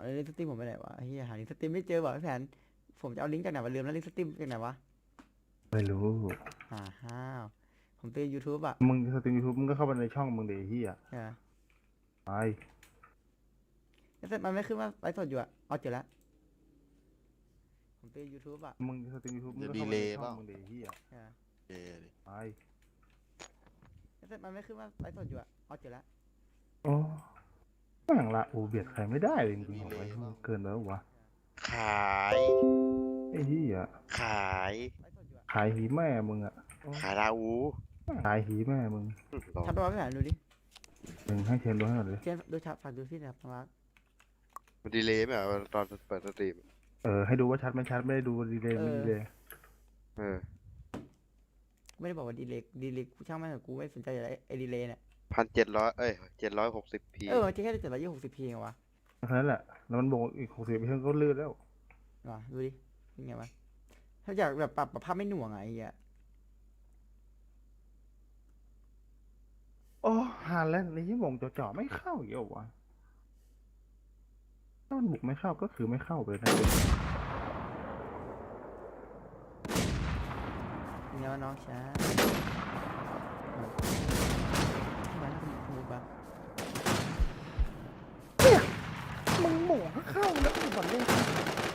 เอาลิงก์สตรีมผมไปไหนวะไอ้เฮียหาลิงก์สตรีมไม่เจอว่ะพี่แผน ผมจะเอาลิงก์จากไหนมาลืมแล้วลิงก์สตรีมจากไหนวะไม่รู้ อ่าฮ่าวผมตียูทูบอะมึงสตรีมยูทูบมึงก็เข้าไปในช่องมึงเดี๋ยวเฮียใช่ไหมไปแล้วแต่มันไม่ขึ้นว่าไลฟ์สดอยู่อะเอาเจอแล้วผมตียูทูบอะมึงสตรีมยูทูบมึงก็เดี๋เข้ายวไปใน delay ช่เปองล่ามึงเดี๋ยวเฮียใช่ไหมเออดิไปแล้วแต่มันไม่ขึ้นว่าไลฟ์สดอยู่อะเอาเจอแล้วโอ้ แม่งละโอเบียดใครไม่ได้เลยจริงๆบอกไว้เกินแล้ววะ ขาย ไอ้เฮียขายไลฟ์สดอยู่อะขายหีแม่มึงอะขายลาอูขายหีแม่มึงลองชัดตัวพี่แผนดูดิมึงให้เชนดูให้หน่อยเลยเชนดูชัดฝากดูที่นะครับมาร์คมันดีเลยไหมอะตอนเปิดสตรีม เออ ให้ดูว่าชัดไม่ชัดไม่ได้ดูดีเลยไม่ดีเลยเออ ไม่ได้บอกว่าดีเลย์ดีเลย์กูช่างแม่งเถอะกูไม่สนใจอะไรไอ้ดีเลย์เนี่ย พันเจ็ดร้อยเอ้ยเจ็ดร้อยหกสิบพีเออมันจะแค่เจ็ดร้อยยี่หกสิบพีเองวะแค่นั้นแหละ แล้วมันบอกอีกหกสิบเพื่อนก็ลื่นแล้วว่ะดูดิเป็นไงวะ ถ้าอยากแบบปรับปรับภาพไม่หน่วงอะไอ้เหี้ยโอ้หานแล้วนี่วงจ่อๆไม่เข้าอีกแล้ววะถ้ามันบุกไม่เข้าก็คือไม่เข้าไปนะเป็นไงวะน้องช้าทำไม ต้องขมุกปะมึงหม่งก็เข้าแล้วมึงบอลเล่น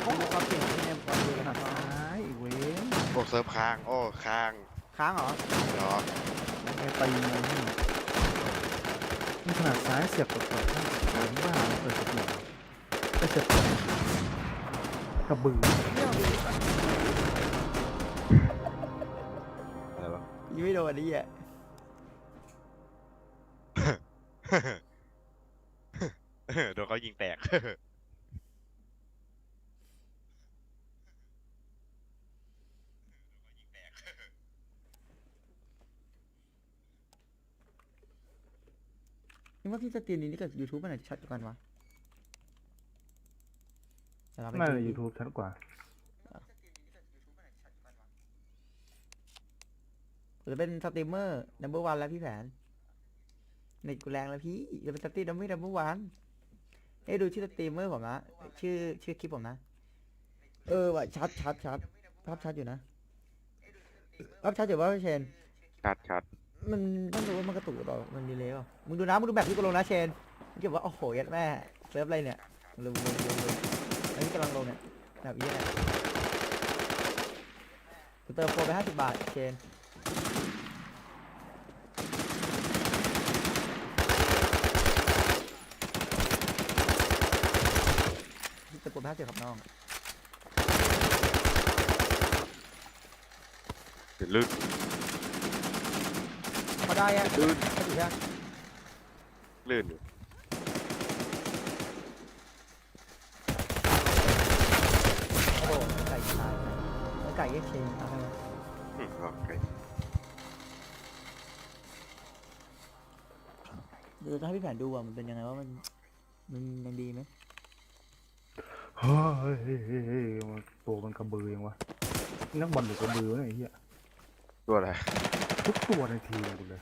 เขาบอกความเก่งที่เนี่ยบอลดูขนะคนารัดบซ้ายอีกเว้นพวกเซิร์ฟค้าง โอ้ ค้างค้างเหรอเนาะไปตีเลยนี่นี่ขนาดซ้ายเสียบกับเปิดข้างหลังบ้าเปิดกับหลังก็เสียบกระบืออะไรวะยิงไม่โดนดิอะโดน เขายิงแตก นี่ว่าพี่สตรีมนี้นี่กับยูทูบมันไหนจะชัดกว่ากันวะเดี๋ยวเราไปน่าดูจะยูทูบชัดกว่า ผมจะเป็นสตรีมเมอร์ number one แล้วพี่แผนเน็ตกูแรงแล้วพี่จะเป็นสตรีม number number one เอ้ยดูชื่อสตรีมเมอร์ผมนะชื่อชื่อคลิปผมนะ เออว่ะชัดชัดชัดภาพชัดอยู่นะภาพชัดอยู่ว่าเชน ชัดชัดมันต้องดูว่ามันกระตุกหรือเปล่ามันดีเลยเปล่ามึงดูนะมึงดูแบบที่กูลงนะเชนมึงเก็บว่าโอ้โหยัดแม่เซิร์ฟอะไรเนี่ยลงลงลงลงอันนี้กำลังลงเนี่ยแบบนี้เนี่ยกูเติมโปรไปห้าสิบบาทเชนเติมโปรไป ห้าสิบครับน้องเดี๋ยวลื่นพอได้อะลื่นพอถึงยังลื่นอยู่โอ้โหไก่ตายแล้วไก่ก็เชนเอาไปมาอืมโอเคเดี๋ยวจะให้พี่แผนดูว่ามันเป็นยังไงว่ามันมันมันดีไหม เฮ้ยตัวมันกระบือยังวะนักบอลหรือกระบือเนี่ยไอ้เหี้ยตัวอะไรทุกตัวในทีมเลย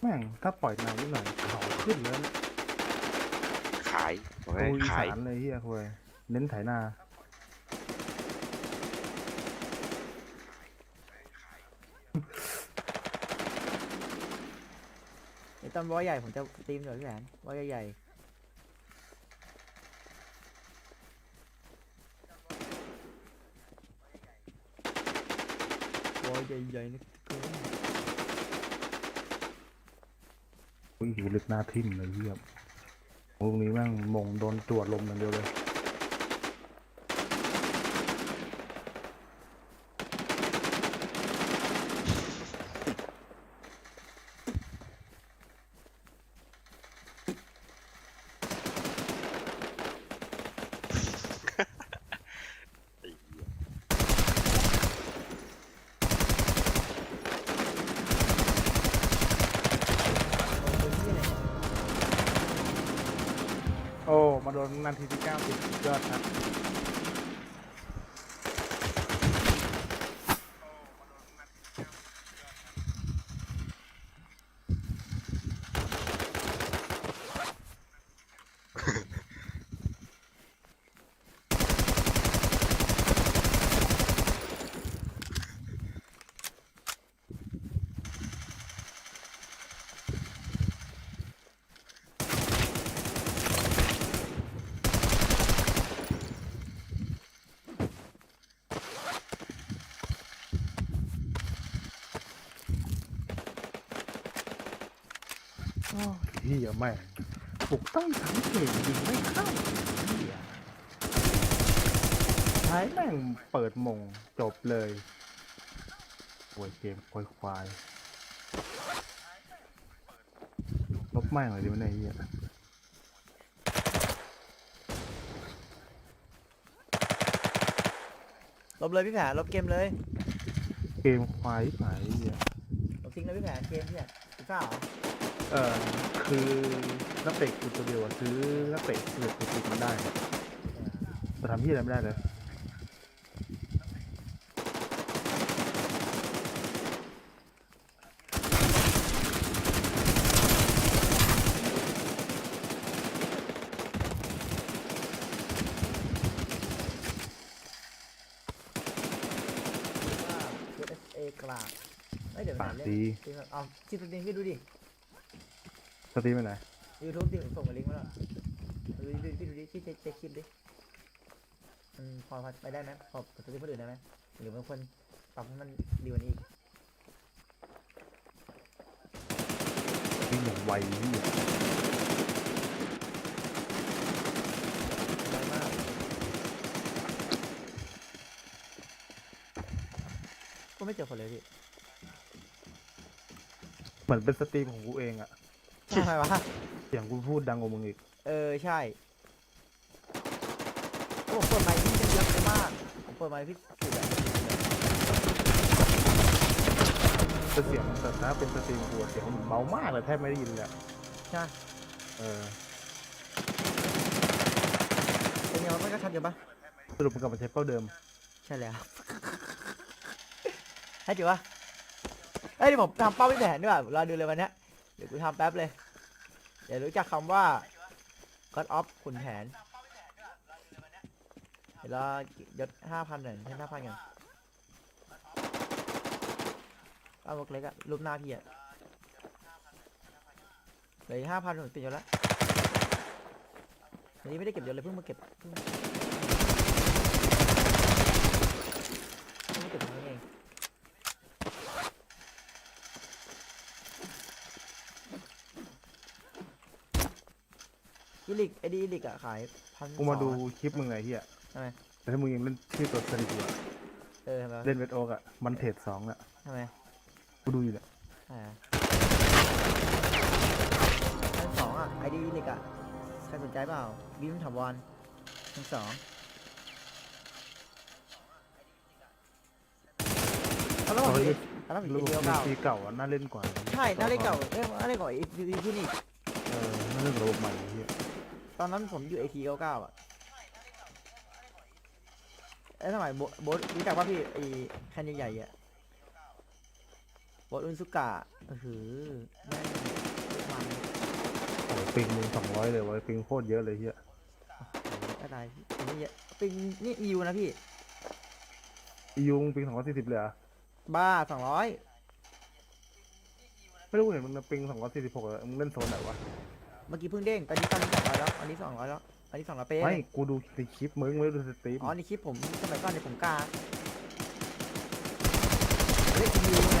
แม่งถ้าปล่อยนานนิดหน่อยเขาขึ้นแล้วขายบอกให้โอ้ยอีขายสานเลยเฮียคุยเน้นไถนา เดี๋ยวตอนวอลใหญ่ผมจะตีมหน่อยพี่แผนวอใหญ่ๆ วอยใหญ่ๆนะทุกคนอุ้ยหูลึกหน้าทิ่มเลยเฮียพวกนี้แม่งมงโดนตรวจลมอย่างเดียวเลย โดนนาทีที่เก้าสิบยอดครับ โอ้ยเฮียแม่งปลุกต้องสังเกตยิงไม่เข้าเฮียท้ายแม่งเปิดมงจบเลยโวยเกมควายควายลบแม่งเลยดิมันไอ้เฮียลบเลยพี่แผนลบเกมเลยเกมควายไหนเฮียลบทิ้งเลยพี่แผนเกมพี่แผนพี่ฝ้าเหรอเออ คือนักเตะกูตัวเดียวอะซื้อนักเตะเสือกติดมันได้แต่ทำที่อะไรไม่ได้เลยว่า USA กลางเอ้ยเดี๋ยวปากเล่นดีจริงเหรอเอาชิปสตรีมพี่ดูดิส ตรีมไปไหน ยูทูบดิส่งมาลิงก์มาแล้วดูดิพี่ดูดิพี่เช็คเช็คคลิปดิมันพอพอไปได้ไหมพอสตรีมคนอื่นได้ไหมหรือมันควรปรับให้มันดีกว่านี้อีกวิ่งอย่างไวเฮียไวมากก็ไม่เจอคนเลยพี่ เหมือนเป็นสตรีมของกูเองอะ ทำไมวะ เสียงกูพูดดังกว่ามึงอีก เออใช่โอ้ผมเปิดไมค์พี่เยอะมากผมเปิดไมค์พี่สุดอะแต่เสียงแต่ถ้าเป็นสตรีมกูอะเสียงมันเบามากเลยแทบไม่ได้ยินเลยอะใช่เออเป็นไงวะมันก็ชัดอยู่ปะสรุปมันกลับมาใช้เป้าเดิม ใช่แล้วให้จิ๋วะเอ้ยเดี๋ยวผมทำเป้าพี่แผนด้วยรอดูเลยวันเนี้ย เดี๋ยวกูทำแป๊บเลยเดี๋ยวรู้จักคำว่า God of ขุนแผนเดี๋ยวรอยศห้าพันหน่อยให้ห้าพันกันเอาบกเล็กอะรูปหน้าพี่อะเหลือห้าพันผมติดยศแล้วอันนี้ไม่ได้เก็บยศเลยเพิ่งมาเก็บเพิ่งมาเก็บครั้งนี้เอง อีลิกไอดีอีลิกอะขายพันกูมาดูคลิปมึงไงเฮียทำไมแต่ถ้ามึงยังเล่นที่ตัวสตรีมอยู่อะเออทำไมวะเล่นเวทโอ๊กอะมันเทรดสองอะทำไมกูดูอยู่เนี่ยอ่าพันสองอะไอดีอีลิกอะใครสนใจเปล่าบีมถาวรพันสองเอาแล้วตผอนมนี้เอาแล้วผมรูปเดียวมันเก่าปีเก่าอะน่าเล่นกว่าใช่น่าเล่นเก่าเอ้ยน่าเล่นกว่าอีพีที่นี่เออน่าเล่นกับระบบใหม่เฮีย ตอนนั้นผมอยู่ไอทีเก้าเก้าอะเอ้ยสมัยโบโบทรู้จักว่าพี่ไอแคนใหญ่ๆอะโบทอุนซุกะเออหือแม่งมันโอ้ยปิงมึงสองร้อยเลยเวะปิงโคตรเยอะเลยเฮียอะไรพี่อันนี้เยอะเป็นนี่อิวนะพี่ อียุงปิงสองร้อยสี่สิบเลยเหรอะบ้าสองร้อยไม่รู้เห็นมึงนะปิงสองร้อยสี่สิบหกมึงเล่นโซนไหนวะ เมื่อกี้เพิ่งเด้งตอนนี้ตอนนี้ส องร้อยแล้วอันนี้สองร้อยแล้ว อันนี้สองร้อยเป๊ะไม่กูดูในคลิปมึงไม่ได้ดูสตรีมอ๋อในคลิปผมสมัยก่อนเนี่ยผมกล้าเล่นอิวเ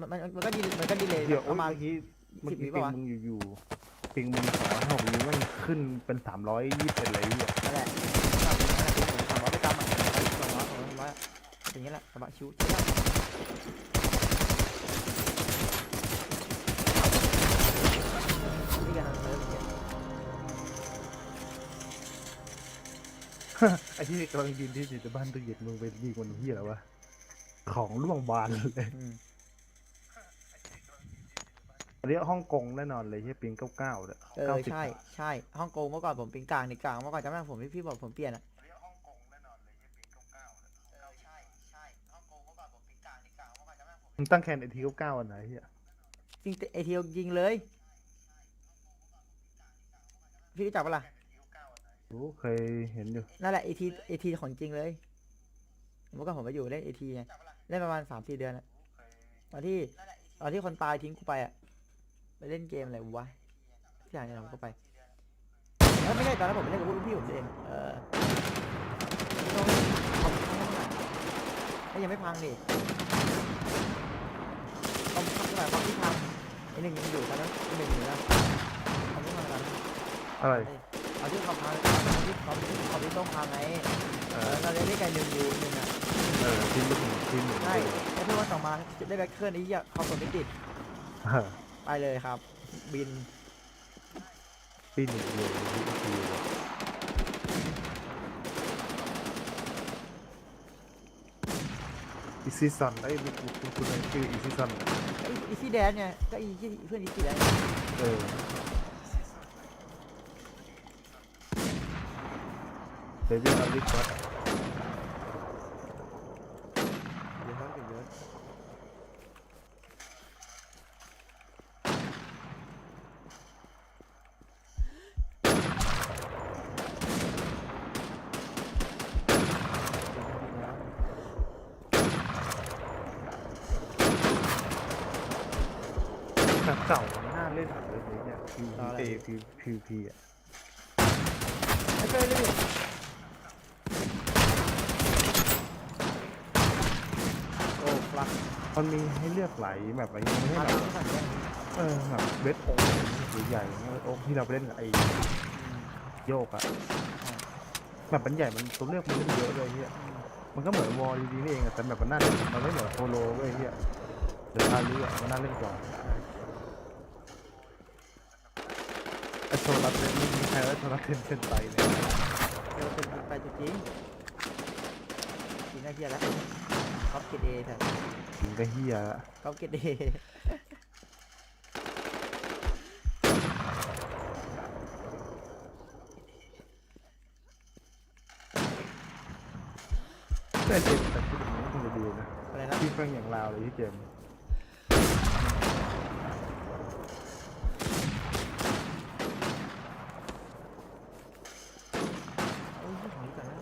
มันมันมันก็ดีมันก็ดีเลยเดี๋ยวปโอ๊ยระมาณ เมื่อกี้เมื่อ10วิกี้ปะปิงวะ มึงอยู่ๆปิงมึงสองร้อยหกนี้มันขึ้นเป็นสามร้อยยี่สิบเอ็ดเลยเฮียนั่นแหละสามร้อยสามร้อยไปตามมันสองร้อยสองร้อยสองร้อยอย่างเงี้ยแหละกระบะชิวชิวแล้วนี่กันนะเอออย่างเงี้ยไอ้ที่กำลังยืนที่อยู่ในบ้านตู้เย็นมึงไปดีกว่านี้เฮียแล้ววะของร่วงบานเลย อืม อันนี้ฮ่องกงแน่นอนเลยเฮียปิงเก้าเก้าเนี่ยเออเก้าสิบใช่ใช่ฮ่องกงเมื่อก่อนผมเป็นกลางในกลางเมื่อก่อนจำได้ผมพี่พี่บอกผมเปลี่ยนอะเออใช่ใช่ฮ่องกงเมื่อก่อนผมเป็นกลางในกลางเมื่อก่อนจำได้ผมมึงตั้งแคนไอทีเก้าเก้าอันไหนเฮียจริงไอทียิงเลย พี่รู้จักปะล่ะรู้เคยเห็นอยู่นั่นแหละไอทีไอทีของจริงเลยเมื่อก่อนผมไปอยู่เล่นเอทีไงเล่นประมาณสามสี่เดือนอะตอนที่ตอนที่คนตายทิ้งกูไปอะ ไปเล่นเกมอะไรวะที่อย่างเนี้ผมก็ไปแล้วไม่ใช่ตอนนั้นผมไปเล่นกับพวกรุ่นพี่ผมเองเออไม่ต้องคอมพังเท่าไหร่ถ้ายังไม่พังดิคอมพังเท่าไร่คอมที่พังไอหนึ่งยังอยู่ตอนนั้นไอหนึ่งอยู่นะคอมที่พังตอนนั้นอะไรเอาที่คอมพังคอมที่คอมที่คอมที่ต้องพังไงเอเออเราได้เล่นกันหนึ่งอยู่หนึ่งอะเออทีมหนึ่งทีมหนึ่งใช่แล้วเพื่อนวันต่อมาได้แบ็คเคลื่อนไอ้เหี้ยคอมกดไม่ติด ไปเลยครับ บินปีหนึ่งเดียวทีมทีอีซีซันไอ้ยมีคุณคุณคุณชื่ออีซีซันอีซี่แดนไงก็อีซี่เพื่อนอีซี่แดนเออเดวิดอลิฟัต เยอะมากเยอะ แบบเก่ามันน่าเล่นเลยเนี่ย พีเอพีพีพีอะไม่เคยเลยโอ้ฟลักมันมีให้เลือกหลายแบบอะไรเงี้ยไม่าใช่แล้แบบเลยเออแบบเวทโอ๊กใหญ่โอ๊กที่เราไปเล่นกับไอ้โยกอะแบบมันใหญ่มันตัวเลือกมันเยอะเลยเฮียมันก็เหมือนวอลดีๆนี่เองอะแต่แบบมันน่าเล่นมันไม่เหมือนโคโลเว้ยเฮียเดี๋ยวพาลีอะมันน่าเล่นกว่า ไอโซลัสเนี่มีใครว่าโซลัสเทนเทนไปเนี่ยเดี๋ยวเป็นไปจริงจริงน่าเกียแล้วก๊อปเกตเอแทนถึงก็เฮียละก๊อปเกตเอแต่เจมส์แต่พูดถึงนี้คงจะดีนะอะไรนะที่แม่งอย่างลาวเลยที่เจมส์ โอ้ยของนี้ก่อนนะ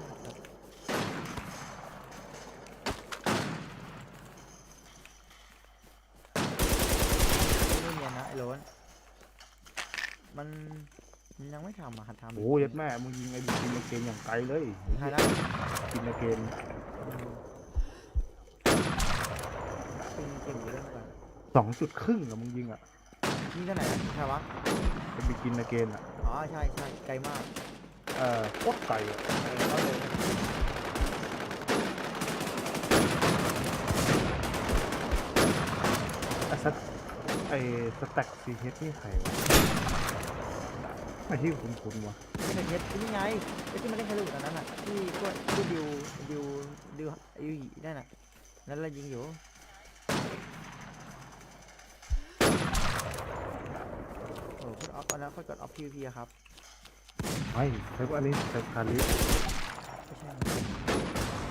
ไม่เนียนนะไอ้โรน มันมันยังไม่ทำอะหัดทำโอ้ยยัดแม่ มึงยิงไอ้ดิกินในเกมอย่างไกลเลยใครนะกินในเกมเป็นเก่งอยู่เรื่องก่อนสองจุดครึ่งอะมึงยิงอะนี่เท่าไหร่นะใครวะเป็นบิกินในเกมอะอ๋อใช่ใช่ไกลมากเออโคตรไกลอะเออเอาเลยไอ้สัตไอ้สแต็กซีเฮดนี่ใครวะ ไม่ที่คุ้นๆวะนี่เป็นเย็ดนี่ไงไอ้ที่มันเล่นคารุตอนนั้นอะที่พวกที่ดิวดิวดิวไอ้นั่นน่ะนั่นเรายิงอยู่โอ้โหกดออฟอันนั้นกดออฟพีพีอะครับไม่ใช่ว่าอันนี้ใช้คาริสไม่ใช่มัน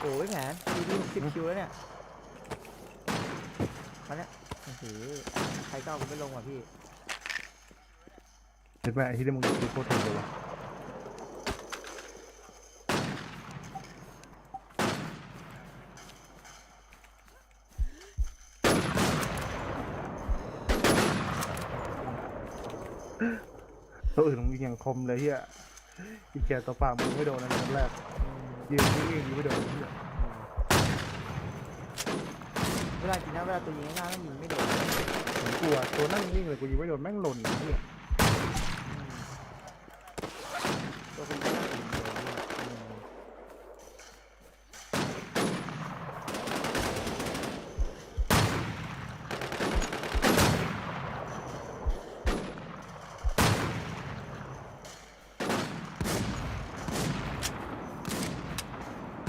โอ้ยแผนดีดี สิบคิวแล้วเนี่ยมาเนี่ยโอ้โหใครก็เอากูไม่ลงว่ะพี่ใช่ไหมไอ้ที่ได้มึงดูโคตรเท่เลยวะตัวอื่นมึงยิงอย่างคมเลยเฮียอีแกตัวเปล่ามึงไม่โดนนะนัดแรกอืมยืนนิ่งๆยิงไม่โดนเหี้ย เวลาจริงนะเวลาตัวยิงง่ายๆต้องยิงไม่โดนผมกลัวตัวนั่งนิ่งเลยกูยิงไม่โดนแม่งหล่นเฮียตัวคนที่น่ายิงโดนอืม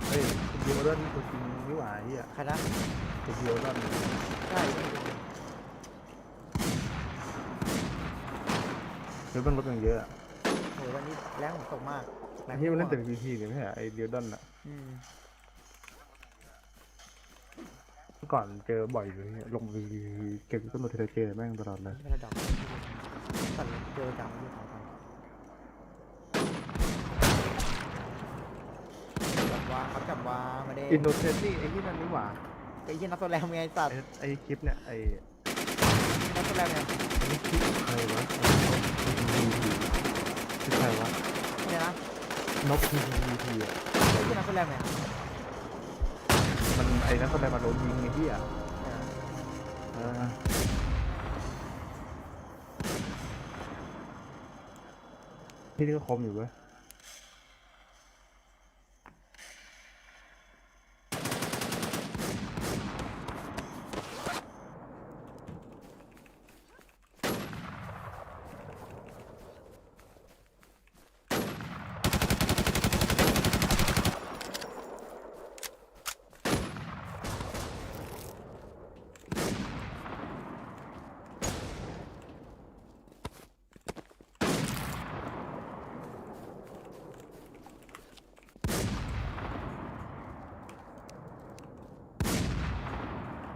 เฮ้ย เดียวดันตัวจริงนี่หว่าเฮียใครนะตัวเดียวดันใช่เดี๋ยวมันลดอย่างเยอะอะโหวันนี้แรงผมตกมากแรไอ้งที่มันเล่นแต่มากพีพีเนี่ยไม่ใช่เหรอไอ้เดียวดันอะอืมเมื่อก่อนเจอบ่อยเลยเนี่ยลงรีเก็บต้นโนเทเลเจแม่งตลอดเลย ไม่ใช่พาราดอกตัดเจอจังที่เขาทำจับ วางเขาจับวางมาเด้อินโดเทนี่ไอ้ที่นั่นนี่หว่าไอ้ยี่นักแสดงไงสัตว์ไอ้ไอ้คลิปเนี่ยไอ้นักแสดงไงไอ้คลิปใครวะชื่อใครวะเนี่ยนะนกพีพีพีอะไอ้ยี่นักแสดงไงมันไอ้นักแสดงมาโดนยิงไอ้ที่อะเออที่นี่ก็คมอยู่เว้ย